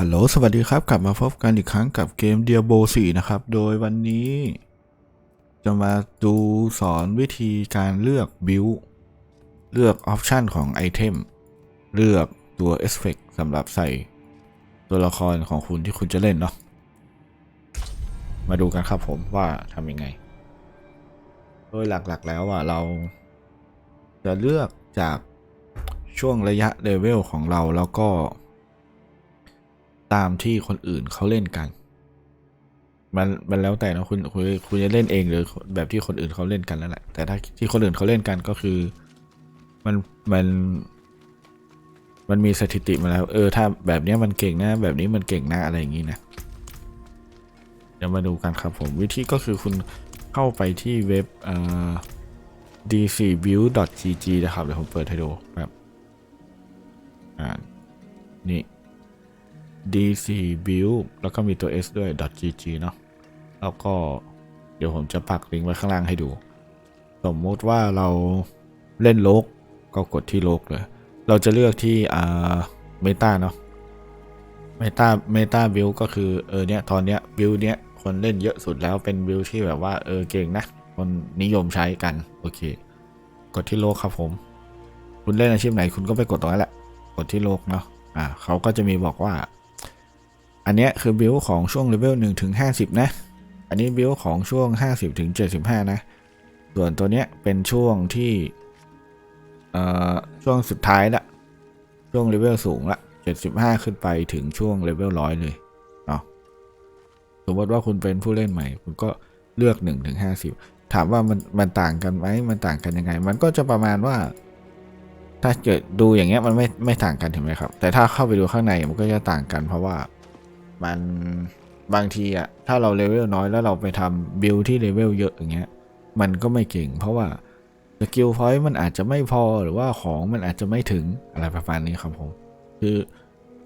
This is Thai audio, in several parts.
ฮัลโหล สวัสดีครับ กลับมาพบกันอีกครั้งกับเกม Diablo 4นะครับ โดยวันนี้ จะมาดูสอนวิธีการเลือกบิลเลือกออปชันของไอเทม เลือกตัวเอฟเฟกสำหรับใส่ตัวละครของคุณที่คุณจะเล่นเนาะ มาดูกันครับผมว่าทำยังไง โดยหลักๆแล้วอะเรา จะเลือกจากช่วงระยะเลเวลของเราแล้วก็ ตามที่คนอื่นเขาเล่นกัน มันมันแล้วแต่นะคุณคุณคุณจะเล่นเองหรือแบบที่คนอื่นเขาเล่นกันแล้วแหละแต่ถ้าที่คนอื่นเขาเล่นกันก็คือมันมันมันมีสถิติมาแล้ว เออถ้าแบบนี้มันเก่งนะแบบนี้มันเก่งนะอะไรอย่างนี้นะเดี๋ยวมาดูกันครับผมวิธีก็คือคุณเข้าไปที่เว็บเอ่อ dcbuild.gg นะครับ เดี๋ยวผมเปิดให้ดูแบบอ่านี่ dc build แล้วก็มีตัว s ด้วย .gg เนาะแล้วก็เดี๋ยวผมจะปักลิงก์ไว้ข้างล่างให้ดู สมมติว่าเราเล่นโลกก็กดที่โลกเลย เราจะเลือกที่อ่าเมตาเนาะเมตาเมตาบิลก็คือเออเนี้ยตอนเนี้ยบิลเนี้ยคนเล่นเยอะสุดแล้วเป็นบิลที่แบบว่าเออเก่งนะ คนนิยมใช้กัน โอเค กดที่โลกครับผม คุณเล่นอาชีพไหนคุณก็ไปกดตรงนั้นแหละ กดที่โลกเนาะอ่าเขาก็จะมีบอกว่า อันเนี้ยคือบิลของช่วงเลเวล1ถึง50 นะ อันนี้บิลของช่วง 50ถึง75 นะ ส่วนตัวเนี้ยเป็นช่วงที่เอ่อช่วงสุดท้ายละ ช่วงเลเวลสูงละ 75 ขึ้นไปถึงช่วงเลเวล100เลยเนาะสมมติว่าคุณเป็นผู้เล่นใหม่ คุณก็เลือก1ถึง50 ถามว่ามันมันต่างกันไหมมันต่างกันยังไง มันก็จะประมาณว่า ถ้าเกิดดูอย่างเงี้ยมันไม่ไม่ต่างกันถูกไหมครับ แต่ถ้าเข้าไปดูข้างในมันก็จะต่างกันเพราะว่า มันบางทีอะถ้าเราเลเวลน้อยแล้วเราไปทำบิลที่เลเวลเยอะอย่างเงี้ย มันก็ไม่เก่ง เพราะว่าสกิลพอยต์มันอาจจะไม่พอหรือว่าของมันอาจจะไม่ถึงอะไรประมาณนี้ครับผม คือ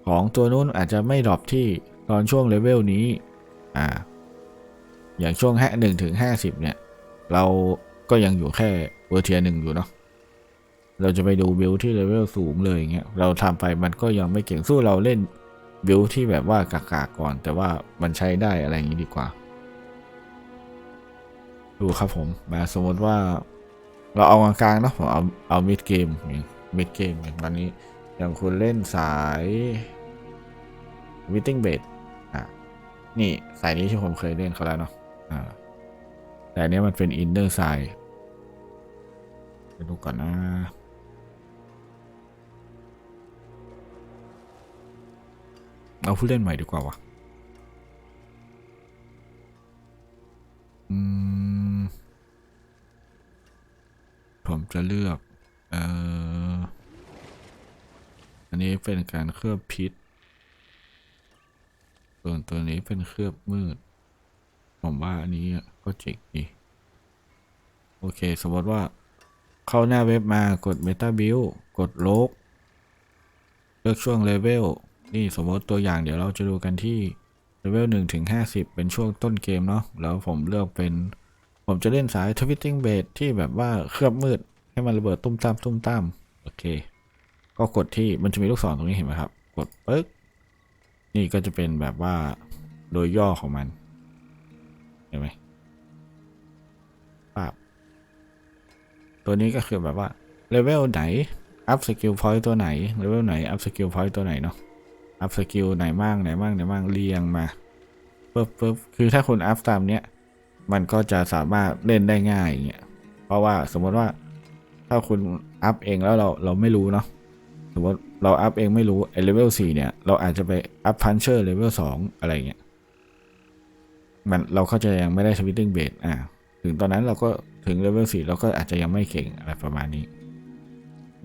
ของตัวนู้นอาจจะไม่ดรอปที่ตอนช่วงเลเวลนี้ อ่า อย่างช่วงห้าหนึ่งถึงห้าสิบเนี่ย เราก็ยังอยู่แค่เวอร์เทียหนึ่งอยู่เนาะ เราจะไปดูบิลที่เลเวลสูงเลยอย่างเงี้ย เราทำไปมันก็ยังไม่เก่งสู้เราเล่น บิลที่แบบว่ากากๆก่อน แต่ว่ามันใช้ได้อะไรอย่างนี้ดีกว่า ดูครับผมมาสมมติว่า เราเอากลางๆเนาะผมเอาเอามิดเกมมิดเกมอย่างวันนี้อย่างคุณเล่นสายวิตติ้งเบดอะนี่สายนี้ที่ผมเคยเล่นเขาแล้วเนาะอ่าแต่อันเนี้ยมันเป็นอินเนอร์ไซด์ไปดูก่อนนะ เอาผู้เล่นใหม่ดีกว่าวะผมจะเลือก เอ่อ อันนี้เป็นการเคลือบพิษ ส่วนตัวนี้เป็นเคลือบมืด ผมว่าอันนี้ก็เจ๋งดี โอเค สมมติว่าเข้าหน้าเว็บมากด Meta Build กดโลก เลือกช่วงเลเวล นี่สมมติตัวอย่างเดี๋ยวเราจะดูกันที่เลเวล1ถึง 50 เป็นช่วงต้นเกมเนาะแล้วผมเลือกเป็น ผมจะเล่นสายทวิตติ้งเบสที่แบบว่าเคลือบมืดให้มันระเบิดตุ้มตามตุ้มตามโอเค ก็กดที่มันจะมีลูกศรตรงนี้เห็นไหมครับ กดปึ๊กนี่ก็จะเป็นแบบว่าโดยย่อของมันเห็นไหมปั๊บตัวนี้ก็คือแบบว่าเลเวลไหนอัพสกิลพอยต์ตัวไหนเลเวลไหนอัพสกิลพอยต์ตัวไหนเนาะ อัพสกิลไหนบ้างไหนบ้างไหนบ้างเรียงมาปึ๊บปึ๊บคือถ้าคุณอัพตามเนี้ยมันก็จะสามารถเล่นได้ง่ายอย่างเงี้ยเพราะว่าสมมติว่าถ้าคุณอัพเองแล้วเราเราไม่รู้เนาะสมมติเราอัพเองไม่รู้ไอเลเวลสี่เนี่ย เราอาจจะไปอัพพันเชอร์เลเวลสองอะไรเงี้ยมันเราเข้าใจยังไม่ได้สวิตติ้งเบสอ่าถึงตอนนั้นเราก็ถึงเลเวลสี่เราก็อาจจะยังไม่เก่งอะไรประมาณนี้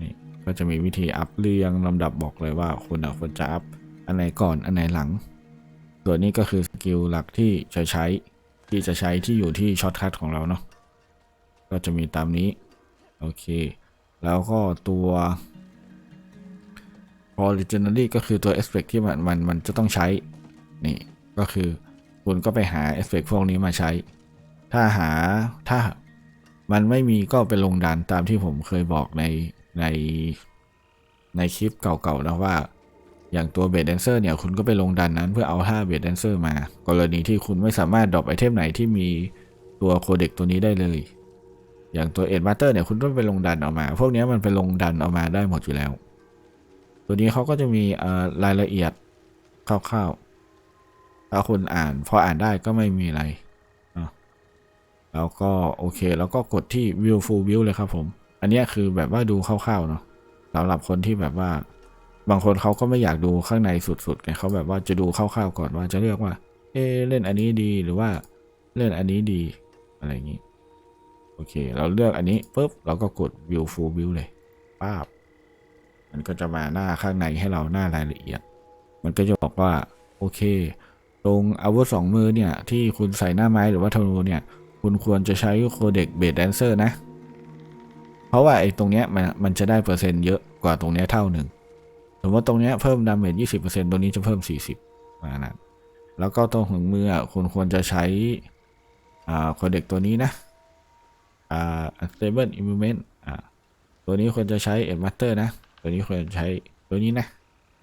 นี่ก็จะมีวิธีอัพเรียงลำดับบอกเลยว่าคุณควรจะอัพ อันไหนก่อนอันไหนหลัง ส่วนนี้ก็คือสกิลหลักที่จะใช้ที่จะใช้ที่อยู่ที่ช็อตคัทของเราเนาะก็จะมีตามนี้ โอเค แล้วก็ตัว originally ก็คือตัว effect ที่มันมันมันจะต้องใช้ นี่ก็คือคุณก็ไปหา effect พวกนี้มาใช้ ถ้าหาถ้ามันไม่มีก็ไปลงดันตามที่ผมเคยบอกในในในคลิปเก่าๆนะว่า อย่างตัวเบดแดนเซอร์เนี่ยคุณก็ไปลงดันนั้นเพื่อเอา5เบดแดนเซอร์มา กรณีที่คุณไม่สามารถดรอปไอเทมไหนที่มีตัวโคเด็กตัวนี้ได้เลย อย่างตัวเอ็ดมาสเตอร์เนี่ยคุณต้องไปลงดันออกมา พวกนี้มันไปลงดันออกมาได้หมดอยู่แล้ว ตัวนี้เขาก็จะมีรายละเอียดคร่าวๆถ้าคุณอ่านพออ่านได้ก็ไม่มีอะไร แล้วก็โอเคแล้วก็กดที่ view full view เลยครับผม อันนี้คือแบบว่าดูคร่าวๆเนาะสำหรับคนที่แบบว่า บางคนเขาก็ไม่อยากดูข้างในสุดๆไงเขาแบบว่าจะดูคร่าวๆก่อนว่าจะเลือกว่า เอเล่นอันนี้ดีหรือว่าเล่นอันนี้ดีอะไรอย่างนี้ โอเค เราเลือกอันนี้ปุ๊บเราก็กด view full view เลยป้าบ มันก็จะมาหน้าข้างในให้เราหน้ารายละเอียด มันก็จะบอกว่า โอเค ตรงอาวุธสองมือเนี่ย ที่คุณใส่หน้าไม้หรือว่าธนูเนี่ย คุณควรจะใช้โคเด็กเบดแดนเซอร์นะ เพราะว่าไอ้ตรงเนี้ยมันมันจะได้เปอร์เซ็นต์เยอะกว่าตรงเนี้ยเท่าหนึ่ง สมมติตรงเนี้ยเพิ่มดาเมจยี่สิบเปอร์เซ็นต์ตรงนี้จะเพิ่มสี่สิบประมานั้นแล้วก็ตรงถึงมืออะคุณควรจะใช้อ่าโคเด็กตัวนี้นะอ่า unstable movement อ่าตัวนี้ควรจะใช้ e d master นะ ตัวนี้ควรจะใช้ตัวนี้นะ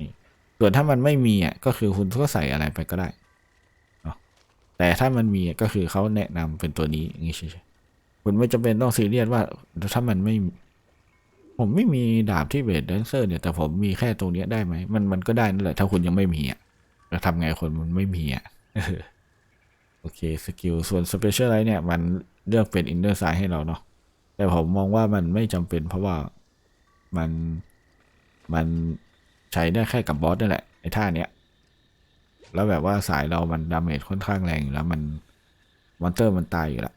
นี่ส่วนถ้ามันไม่มีอะก็คือคุณก็ใส่อะไรไปก็ได้แต่ถ้ามันมีอะก็คือเขาแนะนำเป็นตัวนี้อย่างนี้เฉยๆคุณไม่จำเป็นต้องซีเรียสว่าถ้ามันไม่ ผมไม่มีดาบที่เบสแดนเซอร์เนี่ยแต่ผมมีแค่ตรงเนี้ยได้ไหมมันมันก็ได้นั่นแหละถ้าคุณยังไม่มีอะจะทำไงคนมันไม่มีอะโอเคสกิลส่วนสเปเชียลไลท์เนี่ย มันเลือกเป็นอินเนอร์ไซให้เราเนาะแต่ผมมองว่ามันไม่จำเป็นเพราะว่ามันมันใช้ได้แค่กับบอสนั่นแหละไอ้ท่าเนี้ยแล้วแบบว่าสายเรามันดาเมจค่อนข้างแรงอยู่แล้วมันมอนเตอร์มันตายอยู่แล้ว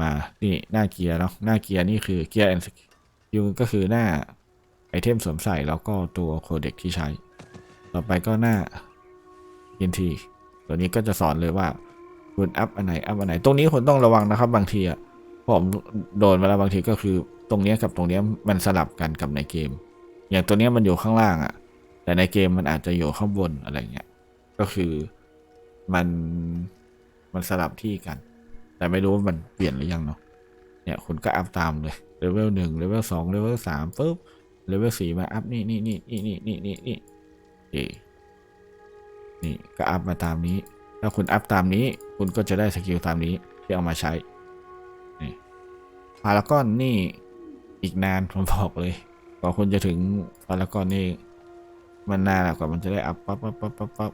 มานี่หน้าเกียร์เนาะหน้าเกียร์นี่คือเกียร์แอนด์ยูก็คือหน้าไอเทมสวมใส่แล้วก็ตัวโคเด็กที่ใช้ ต่อไปก็หน้า NT ตัวนี้ก็จะสอนเลยว่าคุณอัพอันไหนอัพอันไหน ตรงนี้คุณต้องระวังนะครับ บางทีอะผมโดนมาแล้วบางทีก็คือตรงนี้กับตรงนี้มันสลับกันกับในเกม อย่างตัวนี้มันอยู่ข้างล่างอะแต่ในเกมมันอาจจะอยู่ข้างบนอะไรเงี้ยก็คือมันมันสลับที่กัน แต่ไม่รู้ว่ามันเปลี่ยนหรือยังเนาะเนี่ยคุณก็อัพตามเลยเลเวลหนึ่งเลเวลสองเลเวลสามปุ๊บเลเวลสี่มาอัพนี่นี่นี่นี่นี่นี่นี่นี่โอนี่ก็อัพมาตามนี้ ถ้าคุณอัพตามนี้ คุณก็จะได้สกิลตามนี้ที่เอามาใช้นี่พารากอนนี่อีกนานผมบอกเลยกว่าคุณจะถึงพารากอนนี่มันนานกว่ามันจะได้อัพปั๊บปั๊บปั๊บปั๊บปั๊บ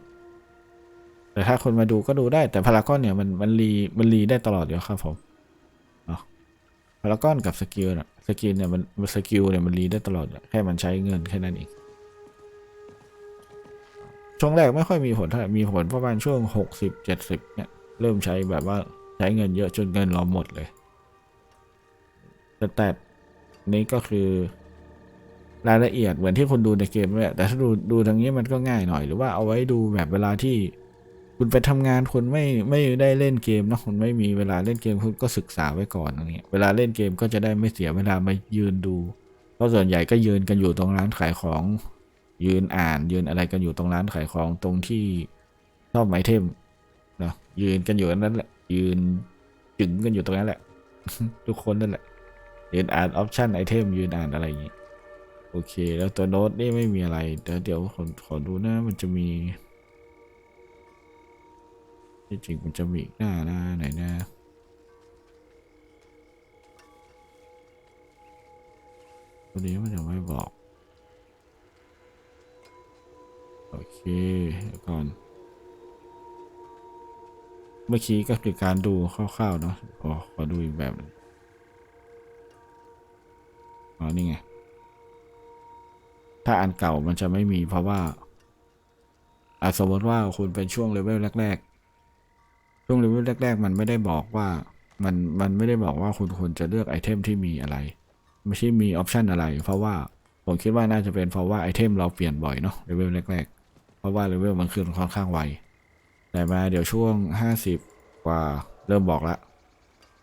แต่ถ้าคนมาดูก็ดูได้แต่พารากอนเนี่ยมันมันรีมันรีได้ตลอดอยู่แล้วครับผมพารากอนกับสกิลน่ะสกิลเนี่ยมันสกิลเนี่ยมันรีได้ตลอดแค่มันใช้เงินแค่นั้นเองช่วงแรกไม่ค่อยมีผลเท่าไหร่มีผลประมาณช่วงหกสิบเจ็ดสิบเนี่ยเริ่มใช้แบบว่าใช้เงินเยอะจนเงินเราหมดเลย แต่แต่นี้ก็คือรายละเอียดเหมือนที่คุณดูในเกมเลยแต่ถ้าดูดูทางนี้มันก็ง่ายหน่อย หรือว่าเอาไว้ดูแบบเวลาที่ คุณไปทำงานคุณไม่ไม่ได้เล่นเกมนะคุณไม่มีเวลาเล่นเกมคุณก็ศึกษาไว้ก่อนอย่างเงี้ยเวลาเล่นเกมก็จะได้ไม่เสียเวลามายืนดูเพราะส่วนใหญ่ก็ยืนกันอยู่ตรงร้านขายของ ยืนอ่าน ยืนอะไรกันอยู่ตรงร้านขายของตรงที่ชอบไอเทมเนาะยืนกันอยู่นั่นแหละ ยืนจึงกันอยู่ตรงนั้นแหละ ทุกคนนั่นแหละยืนอ่านออปชันไอเทมยืนอ่านอะไรอย่างงี้โอเค แล้วตัวโน้ตนี่ไม่มีอะไรเดี๋ยวเดี๋ยวขอขอดูนะมันจะมี จริงมันจะมีอีกหน้าหน้าไหนนะตัวนี้มันยังไม่บอก โอเคเดี๋ยวก่อน เมื่อกี้ก็คือการดูคร่าวๆเนาะขอขอดูอีกแบบนึงอ๋อนี่ไง ถ้าอันเก่ามันจะไม่มีเพราะว่าอาสมมติว่าคุณเป็นช่วงเลเวลแรก ช่วงเลเวลแรก ๆ มันไม่ได้บอกว่ามันมันไม่ได้บอกว่าคุณควรจะเลือกไอเทมที่มีอะไร ไม่ใช่มีออปชันอะไร เพราะว่าผมคิดว่าน่าจะเป็นเพราะว่าไอเทมเราเปลี่ยนบ่อยเนาะเลเวลแรกๆ เพราะว่าเลเวลมันขึ้นค่อนข้างไว แต่มาเดี๋ยวช่วงห้าสิบกว่าเริ่มบอกละ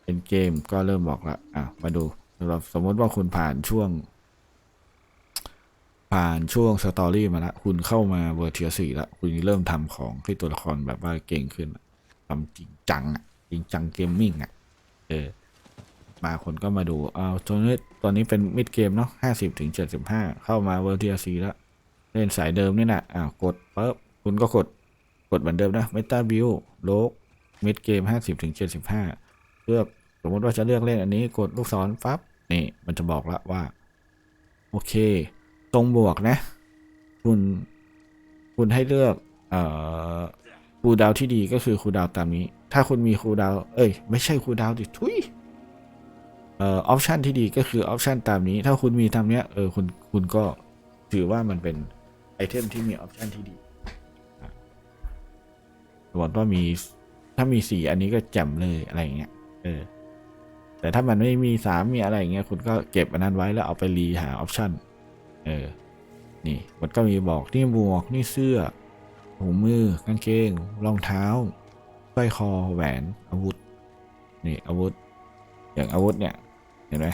เป็นเกมก็เริ่มบอกละอะมาดูสำหรับสมมติว่าคุณผ่านช่วง ผ่านช่วงสตอรี่มาละคุณเข้ามาเวอร์เทียสี่ละคุณเริ่มทำของให้ตัวละครแบบว่าเก่งขึ้นละ ทำจริงจังอะจริงจังเกมมิ่งอะเออมาคนก็มาดูเอาตัวนี้ตัวนี้เป็นมิดเกมเนาะห้าสิบถึงเจ็ดสิบห้าเข้ามาเวอร์ทีซีแล้ว เล่นสายเดิมนี่นะอ่ากดปั๊บคุณก็กดกดเหมือนเดิมนะเมตาบิวโลกมิดเกมห้าสิบถึงเจ็ดสิบห้าเลือกสมมติว่าจะเลือกเล่นอันนี้กดลูกศรปั๊บนี่มันจะบอกละว่า โอเค ตรงบวกนะ คุณ คุณให้เลือก เอ่อ คูดาวที่ดีก็คือคูดาวตามนี้ ถ้าคุณมีคูดาวเอ้ย ไม่ใช่คูดาวดิทุยเอ่อออปชันที่ดีก็คือออปชันตามนี้ ถ้าคุณมีตามเนี้ยเออคุณคุณก็ถือว่ามันเป็นไอเทมที่มีออปชันที่ดีสมมติว่ามีถ้ามีสี่อันนี้ก็แจ่มเลยอะไรเงี้ยเออ แต่ถ้ามันไม่มีสามมีอะไรเงี้ยคุณก็เก็บอันนั้นไว้แล้วเอาไปรีหาออปชันเออ นี่มันก็มีบอกนี่หมวกนี่เสื้อ ถุงมือกางเกงรองเท้าสร้อยคอแหวนอาวุธนี่อาวุธ อย่างอาวุธเนี่ยเห็นไหม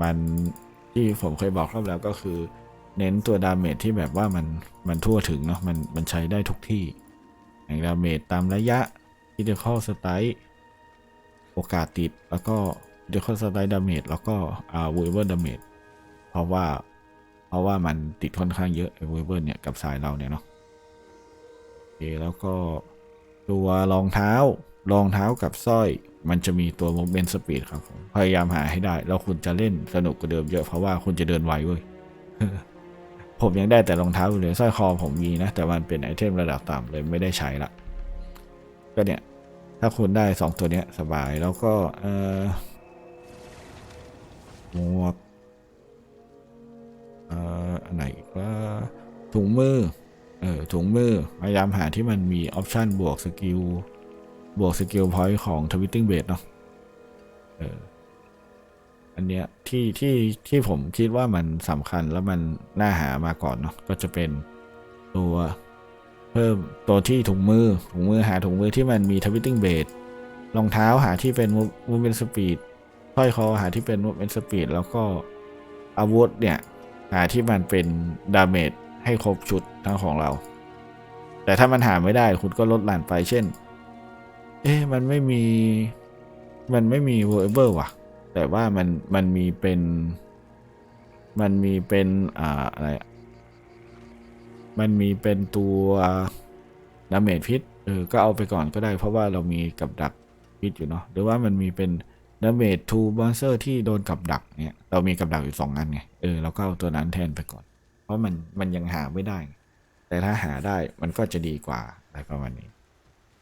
มันที่ผมเคยบอกรอบแล้วก็คือ เน้นตัวดาเมจที่แบบว่ามันมันทั่วถึงเนาะมันมันใช้ได้ทุกที่ อย่างดาเมจตามระยะ critical strike โอกาสติดแล้วก็ critical strike damage แล้วก็อ่า weaver damage เพราะว่า เพราะว่ามันติดค่อนข้างเยอะไอ้เวเบิร์เนี่ยกับสายเราเนี่ยเนาะ เคแล้วก็ตัวรองเท้ารองเท้ากับสร้อย มันจะมีตัว movement speed ครับผมพยายามหาให้ได้ แล้วคุณจะเล่นสนุกกว่าเดิมเยอะเพราะว่าคุณจะเดินไวเว้ยผมยังได้แต่รองเท้าอยู่เลยสร้อยคอผมมีนะ แต่มันเป็นไอเทมระดับต่ำเลยไม่ได้ใช้ละก็เนี่ย ถ้าคุณได้สองตัวเนี้ยสบายแล้วก็เออหมวกเอ่ออันไหนว่าถุงมือ เออถุงมือพยายามหาที่มันมีออปชันบวกสกิลบวกสกิลพอยต์ของทวิตติ้งเบสเนาะเอออันเนี้ยที่ที่ที่ผมคิดว่ามันสำคัญแล้วมันน่าหามาก่อนเนาะก็จะเป็นตัวเพิ่มตัวที่ถุงมือถุงมือหาถุงมือที่มันมีทวิตติ้งเบสรองเท้าหาที่เป็นมูเมนต์สปีดสร้อยคอหาที่เป็นมูเมนต์สปีดแล้วก็อาวุธเนี่ย หาที่มันเป็นดาเมจ ให้ครบชุดทั้งของเรา แต่ถ้ามันหาไม่ได้คุณก็ลดหลั่นไปเช่น เอ๊ะมันไม่มี มันไม่มีเวอร์เบอร์ว่ะ แต่ว่ามันมันมีเป็น มันมีเป็นอ่าอะไร มันมีเป็นตัวดาเมจพิษเออก็เอาไปก่อนก็ได้ เพราะว่าเรามีกับดักพิษอยู่เนาะหรือว่ามันมีเป็นดาเมจทูบอนเซอร์ที่โดนกับดักเนี่ย เรามีกับดักอยู่สองอันไง เออเราก็เอาตัวนั้นแทนไปก่อน ราะมันมันยังหาไม่ได้ แต่ถ้าหาได้มันก็จะดีกว่าอะไรประมาณนี้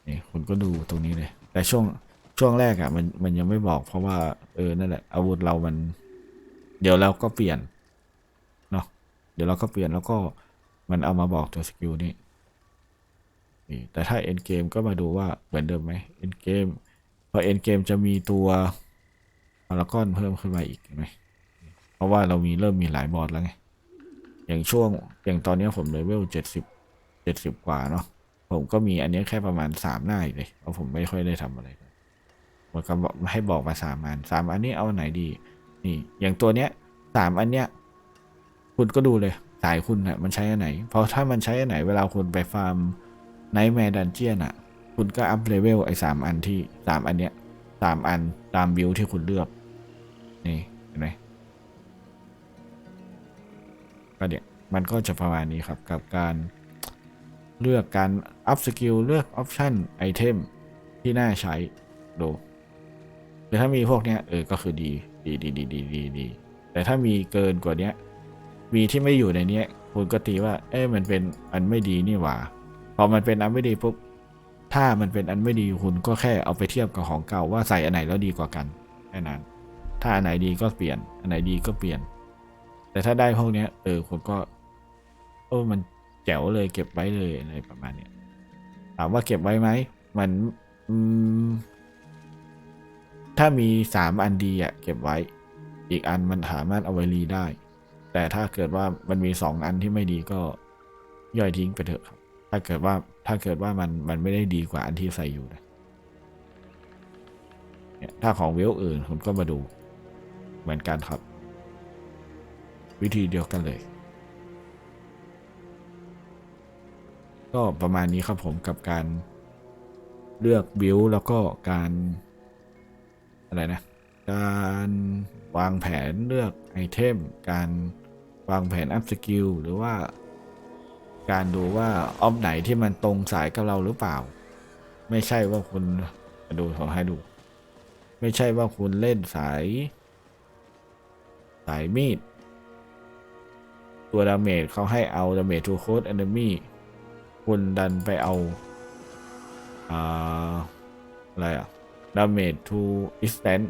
นี่คุณก็ดูตรงนี้เลย แต่ช่วงช่วงแรกอะ่ะมันมันยังไม่บอกเพราะว่า เออนั่นแหละอาวุธเรามัน เดี๋ยวเราก็เปลี่ยนเนาะเดี๋ยวเราก็เปลี่ยนแล้วก็มันเอามาบอกตัวสกิลนี้นี่แต่ถ้า end game ก็มาดูว่าเหมือนเดิมไหม end game พอ end game จะมีตัวพารากอนเพิ่มขึ้นมาอีกเห็นไหมเพราะว่าเรามีเริ่มมีหลายบอสแล้วไง อย่างช่วงอย่างตอนนี้ผมเลเวลเจ็ดสิบเจ็ดสิบกว่าเนาะผมก็มีอันนี้แค่ประมาณสามหน้าอีกเลยเพราะผมไม่ค่อยได้ทำอะไรมันก็บอกให้บอกมาสามอันสามอันนี้เอาไหนดี นี่ อย่างตัวเนี้ยสามอันเนี้ยคุณก็ดูเลยสายคุณอะมันใช้อันไหน เพราะถ้ามันใช้อันไหนเวลาคุณไปฟาร์มไนท์แมร์ดันเจียนอะคุณก็อัพเลเวลไอ้สามอันที่สามอันเนี้ยสามอันตามบิลที่คุณเลือก นี่เห็นไหม ก็เนี่ยมันก็จะประมาณนี้ครับกับการเลือกการอัพสกิลเลือกออปชันไอเทมที่น่าใช้ดูแต่ถ้ามีพวกเนี้ยเออก็คือดีดีดีดีดีดีดีแต่ถ้ามีเกินกว่าเนี้ย มีที่ไม่อยู่ในเนี้ยคุณก็ตีว่า เอ้มันเป็นอันไม่ดีนี่หว่าพอมันเป็นอันไม่ดีปุ๊บถ้ามันเป็นอันไม่ดีคุณก็แค่เอาไปเทียบกับของเก่าว่าใส่อันไหนแล้วดีกว่ากันแค่นั้นถ้าอันไหนดีก็เปลี่ยน อันไหนดีก็เปลี่ยน แต่ถ้าได้พวกเนี้ยเออคุณก็เออมันแจ๋วเลยเก็บไว้เลยอะไรประมาณเนี้ยถามว่าเก็บไว้ไหมมันอืมถ้ามีสามอันดีอะเก็บไว้ อีกอันมันสามารถเอาไว้รีได้ แต่ถ้าเกิดว่ามันมีสองอันที่ไม่ดีก็ย่อยทิ้งไปเถอะครับ ถ้าเกิดว่าถ้าเกิดว่ามันมันไม่ได้ดีกว่าอันที่ใส่อยู่นะเนี่ยถ้าของเวลอื่นคุณก็มาดูเหมือนกันครับ วิธีเดียวกันเลย ก็ประมาณนี้ครับผมกับการเลือกบิลแล้วก็การอะไรนะ การวางแผนเลือกไอเทม การวางแผนอัพสกิลหรือว่า การดูว่าออฟไหนที่มันตรงสายกับเราหรือเปล่า ไม่ใช่ว่าคุณดูขอให้ดู ไม่ใช่ว่าคุณเล่นสาย สายมีด ตัวดาเมจเขาให้เอาดาเมจทูโคดแอนเมีคุณดันไปเอาอ่าอะไรอะดาเมจทูอิสแตน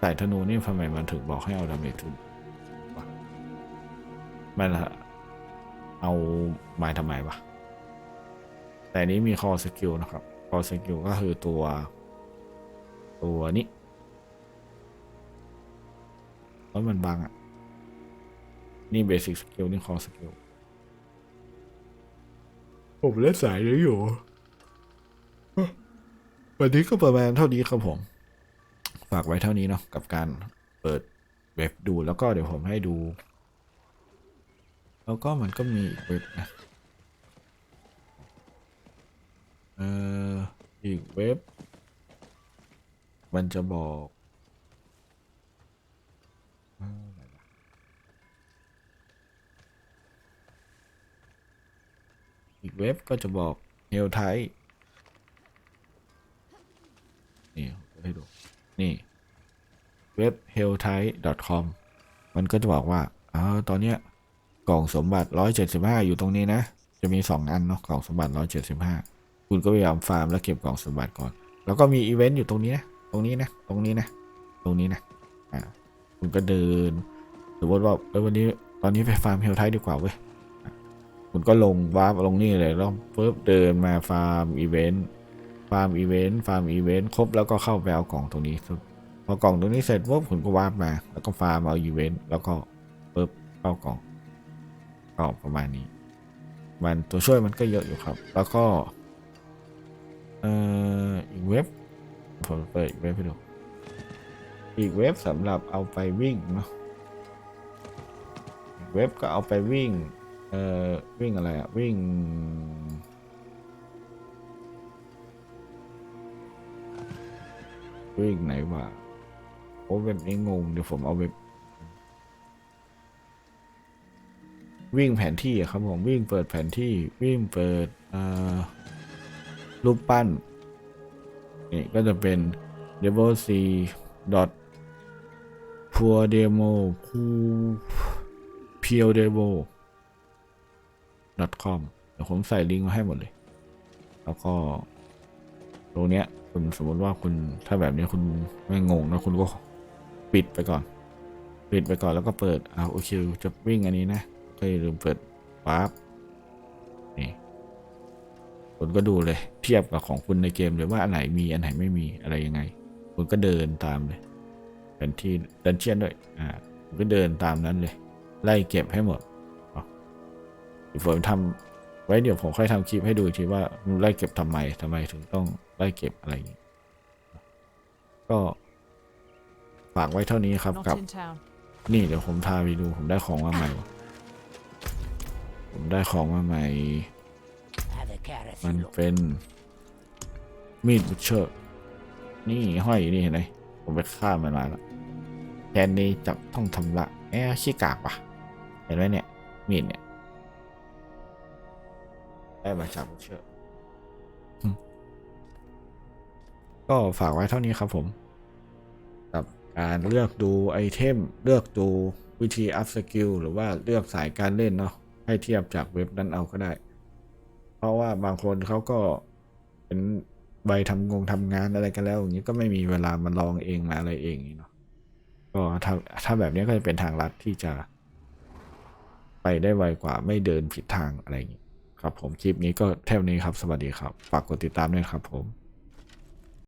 สายธนูนี่ทำไมมันถึงบอกให้เอาดาเมจทูมันละเอาหมายทำไมวะแต่นี้มีคอสกิลนะครับคอสกิลก็คือตัว ตัวนี้แล้วมันบังอะ นี่เบสิกสกิลนี่คอสกิลผมเล่นสายนี้อยู่ วันนี้ก็ประมาณเท่านี้ครับผม ฝากไว้เท่านี้เนาะกับการเปิดเว็บดูแล้วก็เดี๋ยวผมให้ดู แล้วก็มันก็มีอีกเว็บนะเอ่ออีกเว็บ มันจะบอก อีกเว็บก็จะบอกเฮลไทนี่ให้ดูนี่เว็บ h e l l t h a i com มันก็จะบอกว่าอ๋อตอนเนี้ยกล่องสมบัติ 175 อยู่ตรงนี้นะ จะมี 2 อันเนาะกล่องสมบัติ 175 คุณก็พยายามฟาร์มแล้วเก็บกล่องสมบัติก่อน แล้วก็มีอีเวนต์อยู่ตรงนี้นะตรงนี้นะ ตรงนี้นะ ตรงนี้นะอ่าคุณก็เดินสมมติว่าเออวันนี้ตอนนี้ไปฟาร์มเฮลไทดีกว่าเว้ย คุณก็ลงวาร์ปลงนี่เลยแล้วปุ๊บเดินมาฟาร์มอีเวนต์ฟาร์มอีเวนต์ฟาร์มอีเวนต์ครบแล้วก็เข้าไปเอากล่องตรงนี้พอกล่องตรงนี้เสร็จปุ๊บคุณก็วาร์ปมา แล้วก็ฟาร์มเอาอีเวนต์แล้วก็ปุ๊บเข้ากล่องก็ประมาณนี้ มันตัวช่วยมันก็เยอะอยู่ครับ แล้วก็เอ่ออีกเว็บผมเปิดอีกเว็บให้ดูอีกเว็บสำหรับเอาไปวิ่งเนาะเว็บก็เอาไปวิ่ง เอ่อวิ่งอะไรอะวิ่ง วิ่งไหนวะโอ้เว็บนี้งงเดี๋ยวผมเอาเว็บวิ่งแผนที่อะครับผมวิ่งเปิดแผนที่วิ่งเปิดรูปปั้นนี่ก็จะเป็น d e v o c dot p u r demo p u p u r demo com เดี๋ยวผมใส่ลิงก์มาให้หมดเลย แล้วก็ตรงเนี้ยคุณสมมติว่าคุณถ้าแบบนี้คุณไม่งงนะคุณก็ปิดไปก่อน ปิดไปก่อนแล้วก็เปิดอ่าโอเคจะวิ่งอันนี้นะก็อย่าลืมเปิดปั๊บนี่คุณก็ดูเลย เทียบกับของคุณในเกมเลยว่าอันไหนมีอันไหนไม่มีอะไรยังไง คุณก็เดินตามเลยเป็นที่ดันเชียนด้วยอ่าคุณก็เดินตามนั้นเลย ไล่เก็บให้หมด ผมทำไว้เดี๋ยวผมค่อยทำคลิปให้ดูอีกทีว่าไล่เก็บทำไมทำไมถึงต้องไล่เก็บอะไรอย่างนี้ก็ฝากไว้เท่านี้ครับ Not กับ in town. นี่เดี๋ยวผมพาไปดูผมได้ของมาใหม่ว่ะผมได้ของมาใหม่ Have a carrot มัน look. เป็นมีดบุชเชอร์ นี่ห้อยอยู่นี่เห็นไหมผมไปฆ่ามันมาแล้วแทนนี้จับต้องทำละแอะขี้กากว่ะ เห็นไหมเนี่ย มีดเนี่ย ได้มาจากบุชเชอร์ก็ฝากไว้เท่านี้ครับผมกับการเลือกดูไอเทม เลือกดูวิธีอัพสกิลหรือว่าเลือกสายการเล่นเนาะให้เทียบจากเว็บนั้นเอาก็ได้ เพราะว่าบางคนเขาก็เป็นใบทำงงทำงานอะไรกันแล้ว อย่างนี้ก็ไม่มีเวลามาลองเองมาอะไรเองอย่างนี้เนาะก็ถ้าถ้าแบบนี้ก็จะเป็นทางลัดที่จะ ไปได้ไวกว่าไม่เดินผิดทางอะไรอย่างนี้ ครับผมคลิปนี้ก็เท่านี้ครับ สวัสดีครับ ฝากกดติดตามด้วยครับผม